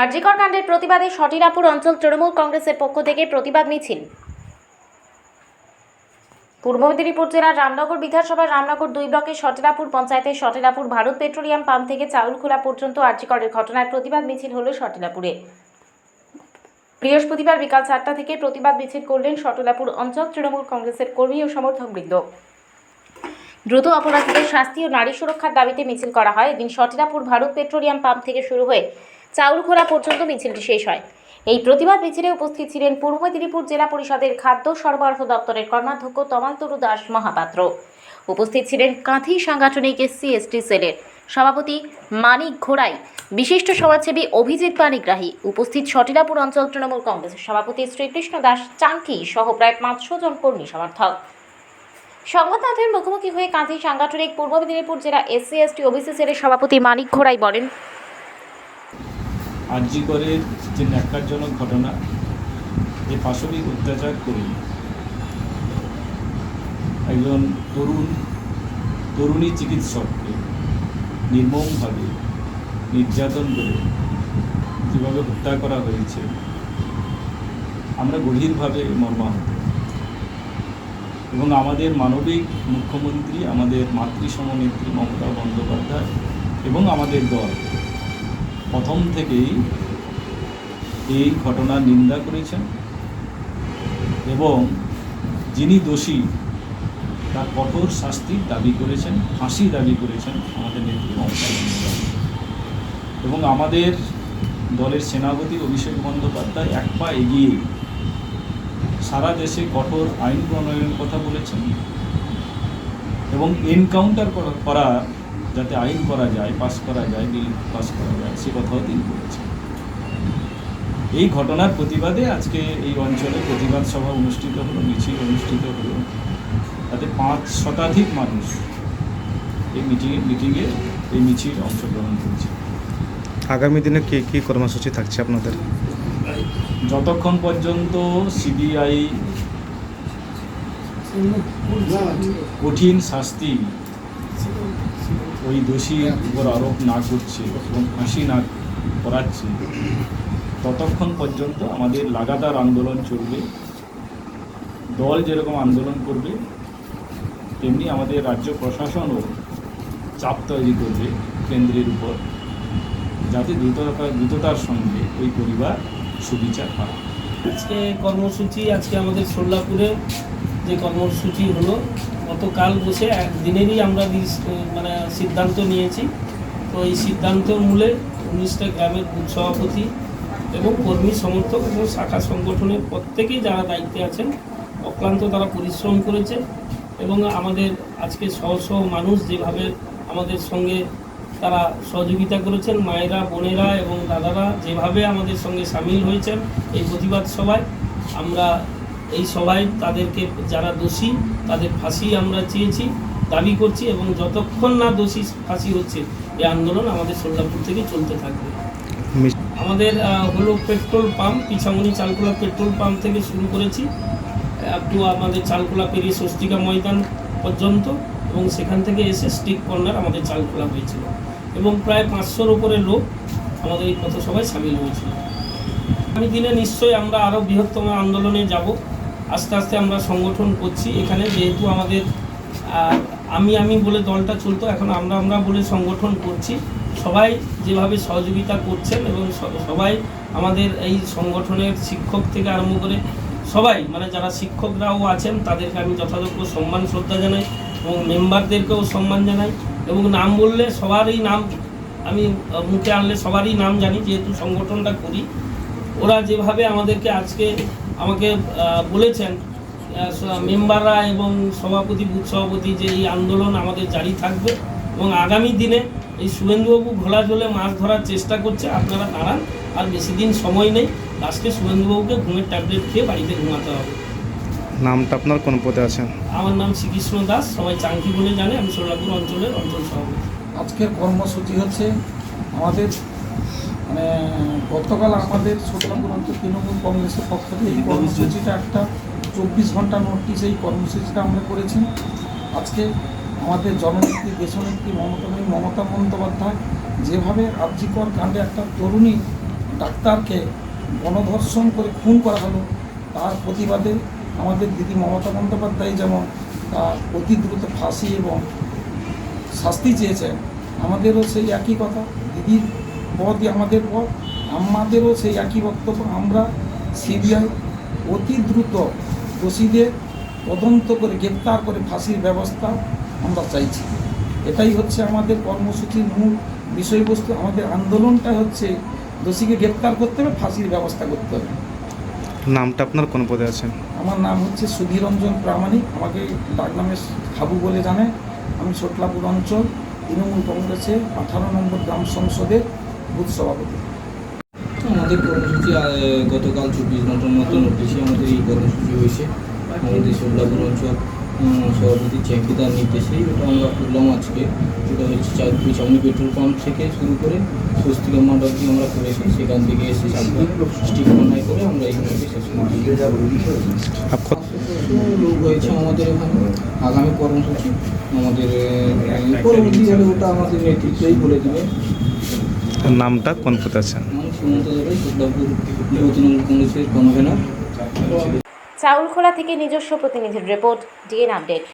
আরজিকর কাণ্ডের প্রতিবাদে সটিরাপুর অঞ্চল তৃণমূল কংগ্রেসের পক্ষ থেকে প্রতিবাদ মিছিল। পূর্ব মেদিনীপুর জেলার রামনগর বিধানসভার রামনগর দুই ব্লকের সটিরাপুর পঞ্চায়েতের সটিরাপুর ভারত পেট্রোলিয়াম পাম্প থেকে চাউলখোলা পর্যন্ত আরজিকরের ঘটনার প্রতিবাদ মিছিল হলো সটিরাপুরে বৃহস্পতিবার বিকাল চারটা থেকে প্রতিবাদ মিছিল করলেন সটলাপুর অঞ্চল তৃণমূল কংগ্রেসের কর্মী ও সমর্থকবৃন্দ দ্রুত অপরাধীদের শাস্তি ও নারী সুরক্ষার দাবিতে মিছিল করা হয়। এদিন সটিরাপুর ভারত পেট্রোলিয়াম পাম্প থেকে শুরু হয়ে চাউলখোলা পর্যন্ত মিছিলটি শেষ হয়। এই প্রতিবাদ মিছিলে উপস্থিত ছিলেন পূর্ব মেদিনীপুর জেলা পরিষদের খাদ্য সরবরাহ দপ্তরের কর্মাধ্যক্ষ তমালতরু দাস মহাপাত্র। উপস্থিত ছিলেন কাঁথি সাংগঠনিক এসসি এসটি সেলের সভাপতি মানিক ঘোড়াই, বিশিষ্ট সমাজসেবী অভিজিৎ পানিগ্রাহী, উপস্থিত সটিলাপুর অঞ্চল তৃণমূল কংগ্রেসের সভাপতি শ্রীকৃষ্ণ দাস চাঙ্কি সহ প্রায় পাঁচশো জন কর্মী সমর্থক। সংবাদ মাধ্যমের মুখোমুখি হয়ে কাঁথি সাংগঠনিক পূর্ব মেদিনীপুর জেলা এসসি এসটি ওবিসি সেলের সভাপতি মানিক ঘোড়াই বলেন আর্যিকরের যে ন্যাক্কারজনক ঘটনা, যে পাশবিক অত্যাচার করি। একজন তরুণ, তরুণী চিকিৎসককে নির্মমভাবে নির্যাতন করে কীভাবে হত্যা করা হয়েছে, আমরা গভীরভাবে মর্মাহত। এবং আমাদের মানবিক মুখ্যমন্ত্রী, আমাদের মাতৃসম নেত্রী মমতা বন্দ্যোপাধ্যায় এবং আমাদের দল প্রথম থেকেই এই ঘটনার নিন্দা করেছেন এবং যিনি দোষী, তার কঠোর শাস্তির দাবি করেছেন ফাঁসি দাবি করেছেন আমাদের নেত্রী মমতা এবং আমাদের দলের সেনাপতি অভিষেক বন্দ্যোপাধ্যায় এক পা এগিয়ে সারা দেশে কঠোর আইন প্রণয়নের কথা বলেছেন এবং এনকাউন্টার করা যাতে আইন করা যায় পাস করা যায় বিল পাস করা যায় সে কথাও তিনি বলেছেন। এই ঘটনার প্রতিবাদে আজকে এই অঞ্চলে প্রতিবাদ সভা অনুষ্ঠিত হলো মিছিল অনুষ্ঠিত হলো। তাতে পাঁচ শতাধিক মানুষ এই মিটিং মিটিংয়ে এই মিছিল অংশগ্রহণ করেছে। আগামী দিনে কি কি কর্মসূচি থাকছে আপনাদের? যতক্ষণ পর্যন্ত সিবিআই কঠিন শাস্তি ওই দোষীর উপর আরোপ না করছে, এবং ফাঁসি না করাচ্ছে, ততক্ষণ পর্যন্ত আমাদের লাগাতার আন্দোলন চলবে, দল যেরকম আন্দোলন করবে, তেমনি আমাদের রাজ্য প্রশাসনও চাপ তৈরি করবে কেন্দ্রের উপর, যাতে দ্রুততা, দ্রুততার সঙ্গে ওই পরিবার সুবিচার পায় আজকে কর্মসূচি, আজকে আমাদের সোল্লাপুরে যে কর্মসূচি হলো গতকাল বসে একদিনেরই আমরা মানে সিদ্ধান্ত নিয়েছি। তো এই সিদ্ধান্ত মূলে উনিশটা গ্রামের বুথ সভাপতি এবং কর্মী সমর্থক এবং শাখা সংগঠনের প্রত্যেকেই যারা দায়িত্বে আছেন, অক্লান্ত তারা পরিশ্রম করেছে এবং আমাদের আজকে সহ সহ মানুষ যেভাবে আমাদের সঙ্গে তারা সহযোগিতা করেছেন, মায়েরা, বোনেরা এবং দাদারা যেভাবে আমাদের সঙ্গে সামিল হয়েছেন এই প্রতিবাদ সভায়, আমরা এই সভায় তাদেরকে, যারা দোষী, তাদের ফাঁসি আমরা চেয়েছি, দাবি করছি এবং যতক্ষণ না দোষী ফাঁসি হচ্ছে, এই আন্দোলন আমাদের সোল্লাপুর থেকে চলতে থাকবে। আমাদের হলো petrol pump Pichhamani Chalkola petrol pump থেকে শুরু করেছি আপ টু আমাদের চালকোলা পেরিয়ে স্বস্তিকা ময়দান পর্যন্ত এবং সেখান থেকে এসে স্টিক কর্নার আমাদের চালকোলা হয়েছিল এবং প্রায় পাঁচশোর উপরে লোক আমাদের এই পথসভায় সামিল হয়েছিল। আগামী দিনে নিশ্চয়ই আমরা আরও বৃহত্তম আন্দোলনে যাব। আস্তে আস্তে আমরা সংগঠন করছি এখানে, যেহেতু আমাদের আমি আমি বলে দলটা চলতো, এখন আমরা আমরা বলে সংগঠন করছি। সবাই যেভাবে সহযোগিতা করছেন এবং সবাই আমাদের এই সংগঠনের শিক্ষক থেকে আরম্ভ করে সবাই মানে যারা শিক্ষকরাও আছেন, তাদেরকে আমি যথাযোগ্য সম্মান, শ্রদ্ধা জানাই এবং মেম্বারদেরকেও সম্মান জানাই এবং নাম বললে সবারই নাম, আমি মুখে আনলে সবারই নাম জানি, যেহেতু সংগঠনটা করি। ওরা যেভাবে আমাদেরকে আজকে আমাকে বলেছেন মেম্বাররা এবং সভাপতি বুথ সভাপতি যে এই আন্দোলন আমাদের জারি থাকবে এবং আগামী দিনে এই শুভেন্দুবাবু ঘোলা জলে মাছ ধরার চেষ্টা করছে আপনারা দাঁড়ান আর বেশি দিন সময় নেই লাস্টে শুভেন্দুবাবুকে ঘুমের ট্যাবলেট খেয়ে বাড়িতে ঘুমাতে হবে। নামটা আপনার কোন পদে আছেন আমার নাম শ্রীকৃষ্ণ দাস সবাই চাঙ্কি বলে জানে আমি সোলাপুর অঞ্চলের অঞ্চল সভাপতি। আজকের কর্মসূচি হচ্ছে আমাদের মানে গতকাল আমাদের অঞ্চল তৃণমূল কংগ্রেসের পক্ষ থেকে এই কর্মসূচিটা একটা চব্বিশ ঘণ্টা নোটিশ এই কর্মসূচিটা আমরা করেছি। আজকে আমাদের জননেত্রী, দেশনেত্রী মমতা মমতা বন্দ্যোপাধ্যায় যেভাবে আর্যিকর কাণ্ডে একটা তরুণী ডাক্তারকে গণধর্ষণ করে খুন করা হলো, তার প্রতিবাদে আমাদের দিদি মমতা বন্দ্যোপাধ্যায় যেমন তার অতি দ্রুত ফাঁসি এবং শাস্তি চেয়েছেন, আমাদেরও সেই একই কথা। দিদির পদই আমাদের পদ আমাদেরও সেই একই বক্তব্য। আমরা সিবিআই অতি দ্রুত দোষীদের তদন্ত করে গ্রেপ্তার করে ফাঁসির ব্যবস্থা আমরা চাইছি। এটাই হচ্ছে আমাদের কর্মসূচির মূল বিষয়বস্তু। আমাদের আন্দোলনটা হচ্ছে দোষীকে গ্রেপ্তার করতে হবে ফাঁসির ব্যবস্থা করতে হবে। নামটা আপনার কোন পদে আছেন আমার নাম হচ্ছে সুধীরঞ্জন প্রামাণিক। আমাকে ডাকনামে খাবু বলে জানে। আমি ছোটলাপুর অঞ্চল তৃণমূল কংগ্রেসের আঠারো নম্বর গ্রাম সংসদের বুথ সভাপতি। আমাদের কর্মসূচি গতকাল চব্বিশ ঘণ্টার মতো নোটিশে আমাদের এই কর্মসূচি হয়েছে। আমাদের সোল্লাপুর অঞ্চল সভাপতি চেঙ্কিদার নির্দেশেই ওটা আমরা করলাম আজকে। ওটা হচ্ছে চাঁদপুর সামনে পেট্রোল পাম্প থেকে শুরু করে স্বস্তিকা মাঠ অব্দি আমরা করেছি। সেখান থেকে এসে চাঁদপুর স্টিক বানাই করে আমরা এখানে লোক হয়েছে আমাদের এখানে। আগামী কর্মসূচি আমাদের পরবর্তীকালে ওটা আমাদের নেতৃত্বেই বলে দেবে। নামটা কোন আছে কংগ্রেসের কনভেনার চাউলখোলা থেকে নিজস্ব প্রতিনিধির রিপোর্ট ডিএন আপডেট।